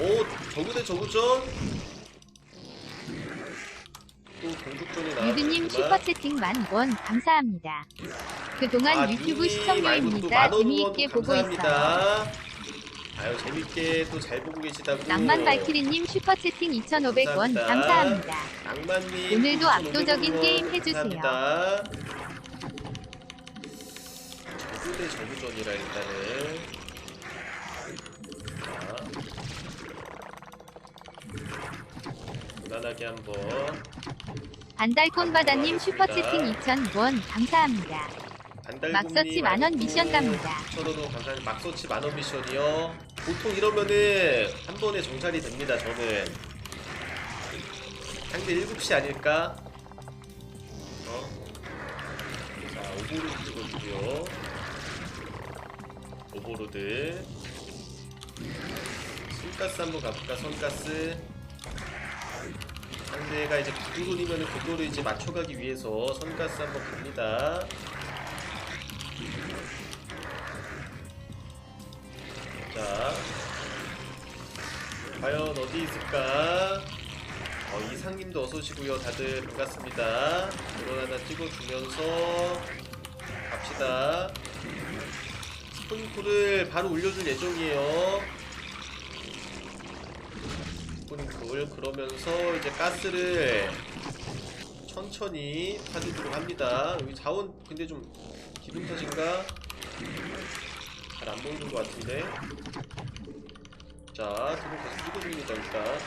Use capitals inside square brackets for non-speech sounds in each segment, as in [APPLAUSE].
오 저구대 저구전 또 동족전이 나왔 유드님 슈퍼채팅 만원 감사합니다. 그동안 유튜브 시청료입니다. 재미있게 보고 있어요. 아유 재밌게 또 잘 보고 계시다고 낭만 발키리님 슈퍼채팅 2,500원 감사합니다. 낭만님 오늘도 9,500원 압도적인 게임 해주세요. 감사합니다. 저구대 저구전이라 일단은 자 무난하게 한번 반달콘바다님 슈퍼채팅 2,000원 감사합니다. 막서치 만원 미션 갑니다. 저도 감사합니다. 막서치 만원 미션이요. 보통 이러면은 한 번에 정찰이 됩니다. 저는 상대 7시 아닐까? 어? 자 오보로드 찍어주고요. 오보로드 손가스 한번 가볼까? 손가스 상대가 이제 구도론이면 그거를 이제 맞춰가기 위해서 손가스 한번 갑니다. 자, 과연 어디 있을까? 어, 이상님도 어서 오시고요. 다들 반갑습니다. 드론 하나 찍어주면서 갑시다. 스프링쿨을 바로 올려줄 예정이에요. 스프링쿨 그러면서 이제 가스를 천천히 파주도록 합니다. 여기 자원 근데 좀 기분 탓인가? 잘 안 보이는 것 같은데. 자, 드론 계속 찍어줍니다, 일단.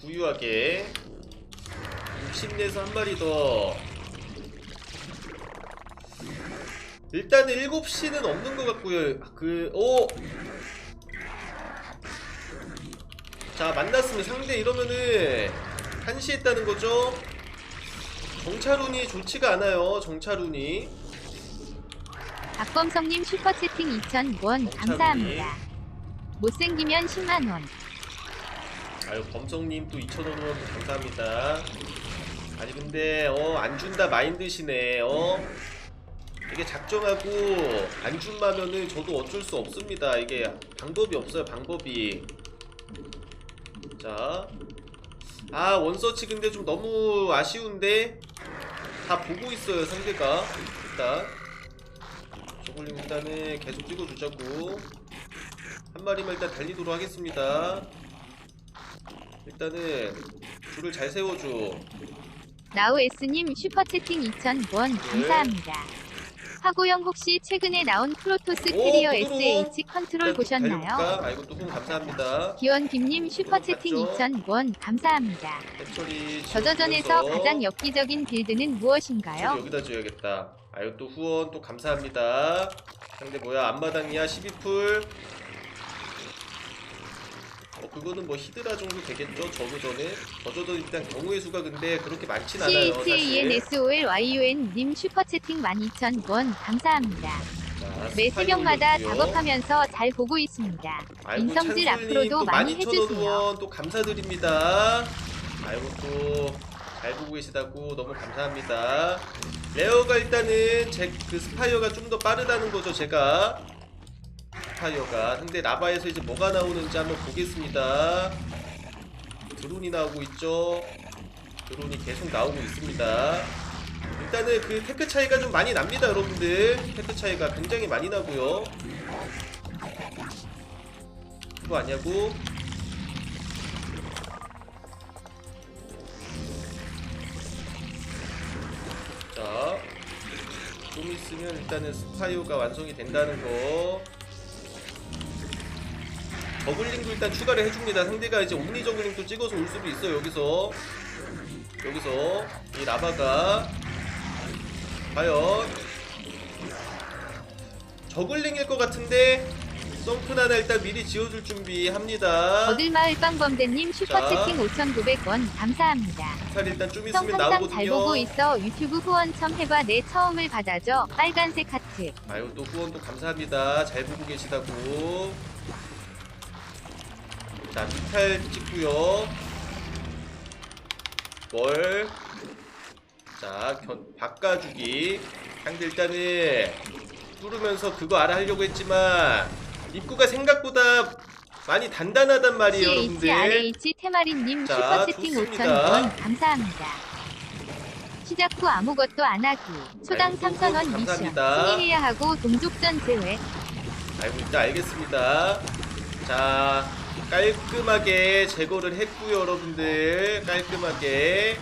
부유하게 60내에서 한 마리 더 일단은 7시는 없는 것 같고요. 그.. 오! 자 만났으면 상대 이러면은 1시 했다는 거죠? 정찰운이 좋지가 않아요 정찰운이. 박범성님 슈퍼채팅 2,000원. 감사합니다. 못생기면 10만원. 아유 범성님 또 2,000원 감사합니다. 아니 근데 어 안 준다 마인드시네 어 이게 작정하고 안 준다면은 저도 어쩔 수 없습니다. 이게 방법이 없어요 방법이. 자 아 원서치 근데 좀 너무 아쉬운데 다 보고 있어요 상대가. 일단 저걸링 일단은 계속 찍어주자고. 한 마리만 일단 달리도록 하겠습니다. 일단은 줄을 잘 세워줘. 나우에스님 슈퍼채팅 2,000원. 감사합니다. 화고영 혹시 최근에 나온 프로토스 캐리어 프로토로. SH 컨트롤 일단 보셨나요? 아 이것도 후 감사합니다. 기원 김님 슈퍼채팅 맞죠? 2,000원 감사합니다. 저저전에서 가장 엽기적인 빌드는 무엇인가요? 여기다 지어야겠다. 아유 또 후원 또 감사합니다. 상대 뭐야 앞마당이야 12풀. 어 그거는 뭐 히드라 정도 되겠죠 저저전에 저저전 일단 경우의 수가 근데 그렇게 많진 않아요 사실. CHANSOLYUN님 슈퍼채팅 12,000원 감사합니다. 자, 매 새벽마다. 작업하면서 잘 보고 있습니다. 아이고, 인성질 앞으로도 또 많이 12,000원 해주세요. 후원 또 감사드립니다. 아이고 또 잘 보고 계시다고 너무 감사합니다. 레어가 일단은 제 그 스파이어가 좀 더 빠르다는 거죠 제가 스파이어가 근데 라바에서 이제 뭐가 나오는지 한번 보겠습니다. 드론이 나오고 있죠. 드론이 계속 나오고 있습니다. 일단은 그 테크 차이가 좀 많이 납니다 여러분들 테크 차이가 굉장히 많이 나고요 그거 아니냐고 자, 좀 있으면 일단은 스파이어가 완성이 된다는 거. 저글링도 일단 추가를 해줍니다. 상대가 이제 옴니 저글링도 찍어서 올 수도 있어요. 여기서 여기서 이 라바가 과연 저글링일 것 같은데 썬큰 하나 일단 미리 지어줄 준비합니다. 거들마을 빵범대님 슈퍼채팅 5,900원 감사합니다. 살 일단 좀 형 있으면 항상 나오거든요. 잘 보고 있어 유튜브 후원 첨 해봐 내 처음을 받아줘 빨간색 하트 아유 또 후원도 감사합니다. 잘 보고 계시다고. 자 뮤탈 찍고요. 뭘? 자 견, 바꿔주기. 상대 일단은 뚫으면서 그거 알아 하려고 했지만 입구가 생각보다 많이 단단하단 말이에요 여러분들 CHRH 테마린님 자, 슈퍼채팅 좋습니다. 5,000원 감사합니다. 시작 후 아무것도 안 하기. 초당 아이고, 3,000원 미션. 승리해야 하고 동족전 제외. 알고 있다 알겠습니다 자 깔끔하게 제거를 했고요 여러분들. 깔끔하게.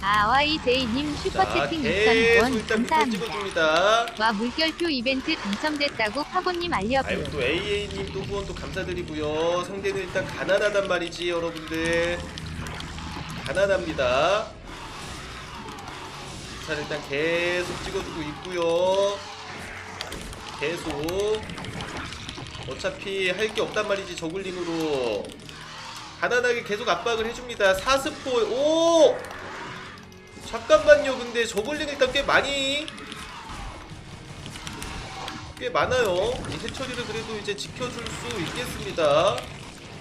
아와이제이님 자 슈퍼채팅 계속 2,000원 일단 밑에 감사합니다. 찍어줍니다. 와 물결표 이벤트 당첨됐다고 파고님. 아이고 또 AA님 또 후원 또 감사드리고요. 상대는 일단 가난하단 말이지 여러분들. 가난합니다. 자 일단 계속 찍어주고 있고요. 계속 어차피 할 게 없단 말이지 저글링으로 가난하게 계속 압박을 해줍니다 사스포 오 잠깐만요 근데 저글링 일단 꽤 많이 꽤 많아요. 이 해처리를 그래도 이제 지켜줄 수 있겠습니다.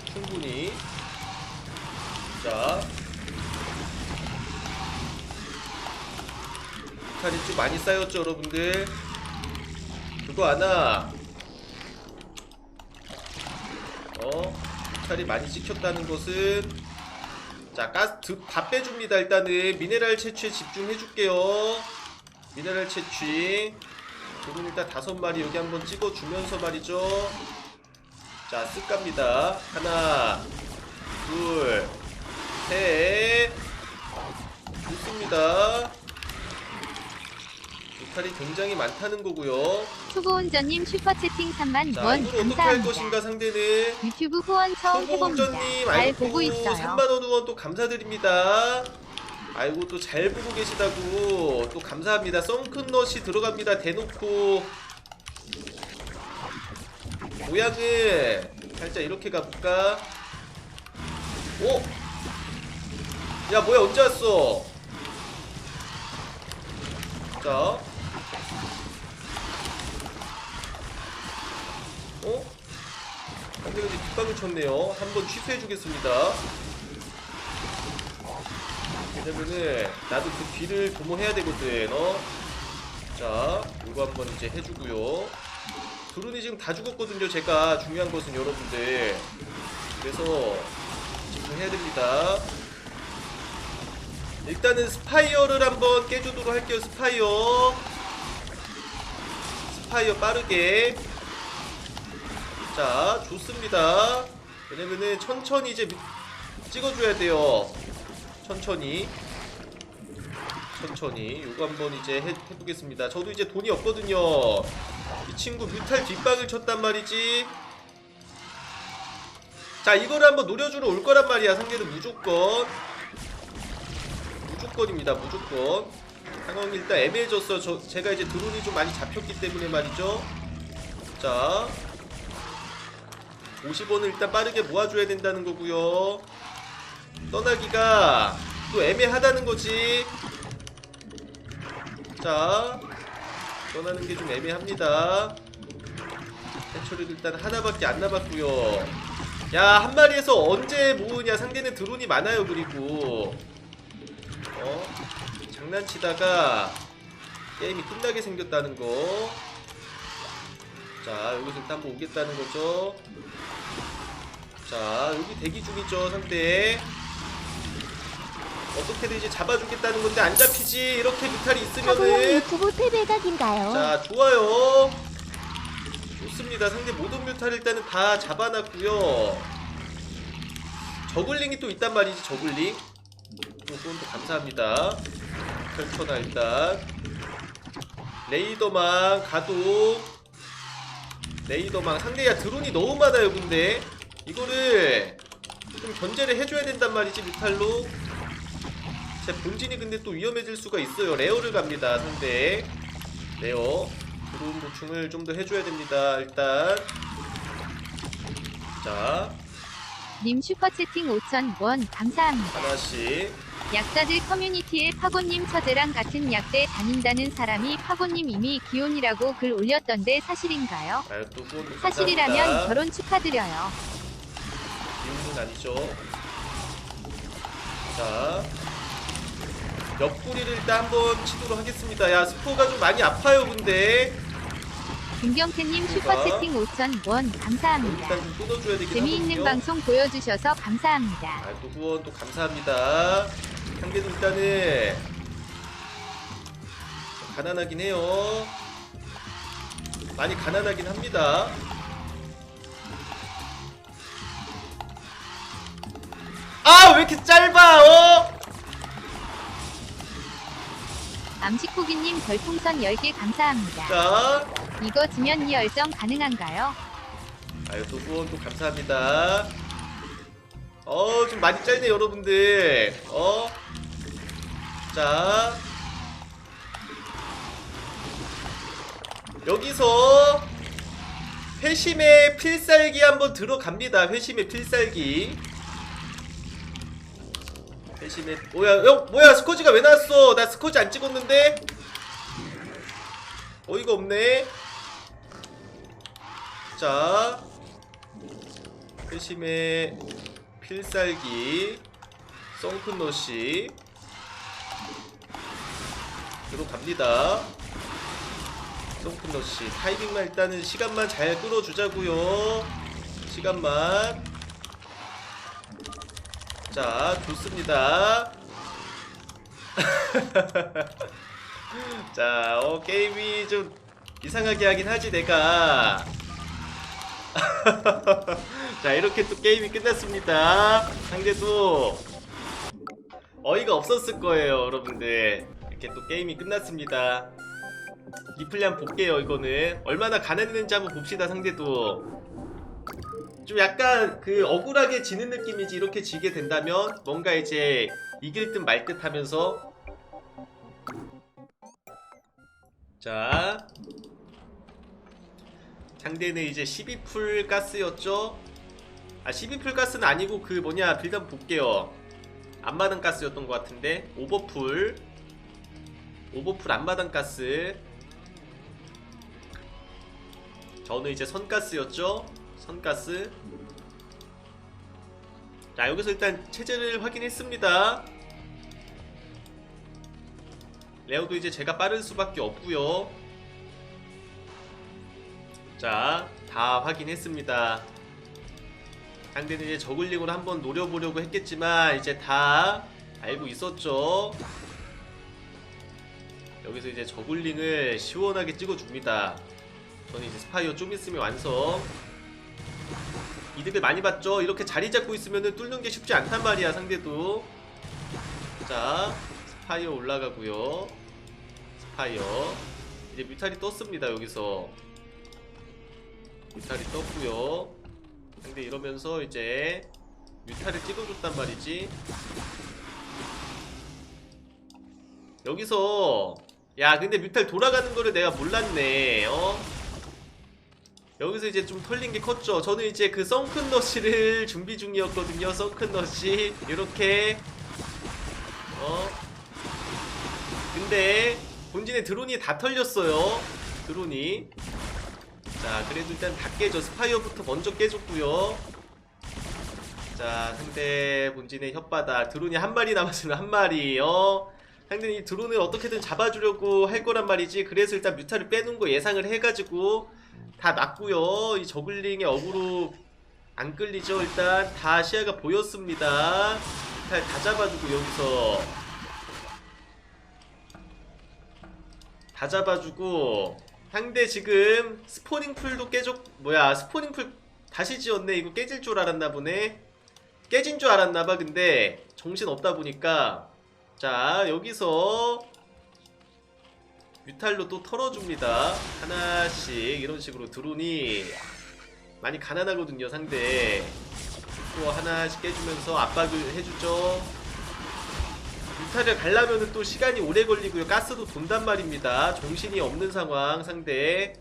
충분히. 자. 칼이 좀 많이 쌓였죠, 여러분들. 그거 하나. 어, 칼이 많이 찍혔다는 것은 자, 가스 드- 다 빼줍니다. 일단은 미네랄 채취에 집중해줄게요. 미네랄 채취. 두분 일단 다섯 마리 여기 한번 찍어주면서 말이죠. 자, 쓱 갑니다. 하나, 둘, 셋. 좋습니다. 유탈이 굉장히 많다는 거고요. 초보운전님 슈퍼채팅 3만 자, 원 이걸 어떻게 할 것인가 감사합니다. 상대는 유튜브 후원 처음 해봅니다. 초보운전님 잘 아이고 보고 있어요. 3만원 후원 또 감사드립니다. 아이고 또 잘 보고 계시다고 또 감사합니다. 썬큰넛이 들어갑니다. 대놓고 모양을 살짝 이렇게 가볼까? 오! 야 뭐야 언제 왔어? 자 어? 상대가 이제 뒷방을 쳤네요. 한번 취소해 주겠습니다. 왜냐면은 나도 그 뒤를 도모해야 되거든. 어? 자, 이거 한번 이제 해주고요. 드론이 지금 다 죽었거든요. 제가 중요한 것은 여러분들. 그래서 집중해야 됩니다. 일단은 스파이어를 한번 깨주도록 할게요. 스파이어. 스파이어 빠르게. 자, 좋습니다. 왜냐면은 천천히 이제 미- 찍어줘야 돼요. 천천히. 천천히. 요거 한번 이제 해, 해보겠습니다. 저도 이제 돈이 없거든요. 이 친구 뮤탈 뒷방을 쳤단 말이지. 자, 이거를 한번 노려주러 올 거란 말이야. 상대는 무조건. 무조건입니다. 무조건. 상황이 일단 애매해졌어. 저, 제가 이제 드론이 좀 많이 잡혔기 때문에 말이죠. 자, 50원을 일단 빠르게 모아줘야 된다는 거고요. 떠나기가 또 애매하다는 거지. 자, 떠나는 게 좀 애매합니다. 해초리를 일단 하나밖에 안 남았고요. 야, 한 마리에서 언제 모으냐? 상대는 드론이 많아요. 그리고 어 장난치다가 게임이 끝나게 생겼다는 거. 자, 여기서 일단 한번 오겠다는 거죠. 자, 여기 대기 중이죠, 상대. 어떻게든 이제 잡아주겠다는 건데 안 잡히지. 이렇게 뮤탈이 있으면은. 패배각인가요? 자, 좋아요. 좋습니다. 상대 모든 뮤탈 일단은 다 잡아놨고요. 저글링이 또 있단 말이지, 저글링. 요건 또 감사합니다. 펼쳐놔 일단. 레이더망 가도 레이더망 상대야 드론이 너무 많아요 근데. 이거를 좀 견제를 해줘야 된단 말이지 뮤탈로. 제 본진이 근데 또 위험해질 수가 있어요. 레어를 갑니다 상대. 레어. 드론 보충을 좀 더 해줘야 됩니다 일단. 자. 님 슈퍼채팅 5,000원. 감사합니다. 하나씩 약자들 커뮤니티에 파고님 처제랑 같은 약대 다닌다는 사람이 파고님 이미 기혼이라고 글 올렸던데 사실인가요? 아유 또 후원 사실이라면. 결혼 축하드려요. 이유는 아니죠. 자, 옆구리를 일단 한번 치도록 하겠습니다. 야, 스포가 좀 많이 아파요, 근데. 김경태님 슈퍼채팅 5,000원 감사합니다. 일단 좀 끊어줘야 되긴 재미있는 하거든요. 방송 보여주셔서 감사합니다. 아, 또 후원 또 감사합니다. 상대도 일단은 가난하긴 해요. 많이 가난하긴 합니다. 아, 왜 이렇게 짧아, 어? 암식고기님 별풍선 10개 감사합니다. 자, 이거 지면 이 열정 가능한가요? 아유, 또 후원 또 감사합니다. 어, 좀 많이 짧네, 여러분들. 어? 자. 여기서 회심의 필살기 한번 들어갑니다. 회심의 필살기. 회심의 뭐야, 형, 뭐야, 스코지가 왜 나왔어? 나 스코지 안 찍었는데? 어이가 없네. 자, 회심의 필살기 썬큰노시 들어갑니다. 썬큰노시 타이밍만 일단은 시간만 잘 끌어주자고요. 시간만. 자, 좋습니다. [LAUGHS] 자, 어, 게임이 좀 이상하게 하긴 하지, 내가. [LAUGHS] 자 이렇게 또 게임이 끝났습니다. 상대도 어이가 없었을 거예요 여러분들. 이렇게 또 게임이 끝났습니다. 리플리 한번 볼게요 이거는. 얼마나 가난했는지 한번 봅시다 상대도. 좀 약간 그 억울하게 지는 느낌이지 이렇게 지게 된다면 뭔가 이제 이길 듯 말 듯 하면서. 자. 상대는 이제 12풀 가스였죠? 아 12풀 가스는 아니고 그 뭐냐 빌드 한번 볼게요. 앞마당 가스였던 것 같은데 오버풀. 오버풀 앞마당 가스. 저는 이제 선가스였죠? 선가스. 자 여기서 일단 체제를 확인했습니다. 레오도 이제 제가 빠를 수밖에 없고요. 자, 다 확인했습니다. 상대는 이제 저글링으로 한번 노려보려고 했겠지만 이제 다 알고 있었죠. 여기서 이제 저글링을 시원하게 찍어줍니다. 저는 이제 스파이어 좀 있으면 완성. 이득을 많이 봤죠? 이렇게 자리 잡고 있으면 뚫는 게 쉽지 않단 말이야, 상대도. 자, 스파이어 올라가고요. 스파이어. 이제 뮤탈이 떴습니다, 여기서. 뮤탈이 떴고요 상대 이러면서 이제 뮤탈을 찍어줬단 말이지 여기서 야 근데 뮤탈 돌아가는 거를 내가 몰랐네 어? 여기서 이제 좀 털린 게 컸죠 저는 이제 그 썬큰 너시를 준비 중이었거든요 썬큰 너시 이렇게 어? 근데 본진에 드론이 다 털렸어요 드론이 자 그래도 일단 다 깨져 스파이어부터 먼저 깨졌고요. 자 상대 본진의 혓바닥 드론이 한 마리 남았으면 한 마리 어 상대는 이 드론을 어떻게든 잡아주려고 할 거란 말이지. 그래서 일단 뮤타를 빼놓은 거 예상을 해가지고 다 맞고요. 이 저글링의 어그로 안 끌리죠 일단. 다 시야가 보였습니다. 뮤탈 다 잡아주고 여기서. 다 잡아주고 상대 지금 스포닝 풀도 깨졌 뭐야 스포닝 풀 다시 지었네. 이거 깨질 줄 알았나 보네. 깨진 줄 알았나 봐. 근데 정신 없다 보니까 자 여기서 뮤탈로 또 털어줍니다. 하나씩 이런 식으로 드론이 많이 가난하거든요 상대. 또 하나씩 깨주면서 압박을 해주죠 뮤탈을 가려면 또 시간이 오래 걸리고요 가스도 돈단 말입니다 정신이 없는 상황 상대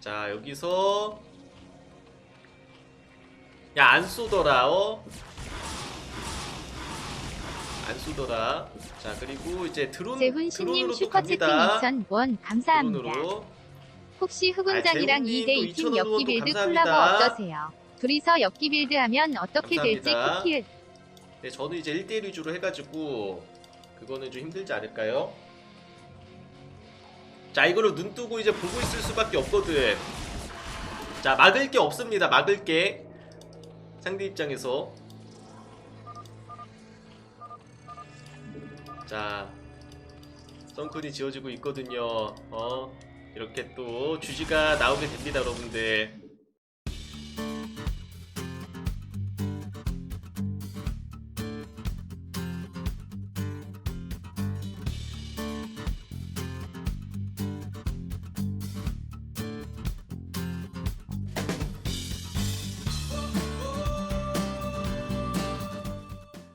자 여기서 야 안 쏘더라 어? 안 쏘더라 자 그리고 이제 드론 드론으로 또 갑니다 2,000원 감사합니다. 드론으로 혹시 흑운장이랑 아, 2대 재훈님 2팀 또 엽기 2,000원 빌드 감사합니다. 콜라보 어떠세요? 둘이서 엽기 빌드 하면 어떻게 될지 감사합니다. 쿠키을 네, 저는 이제 1대1 위주로 해가지고 그거는 좀 힘들지 않을까요? 자 이거를 눈 뜨고 이제 보고 있을 수밖에 없거든. 자 막을 게 없습니다. 막을 게. 상대 입장에서. 자 선쿤이 지어지고 있거든요. 어 이렇게 또 주지가 나오게 됩니다 여러분들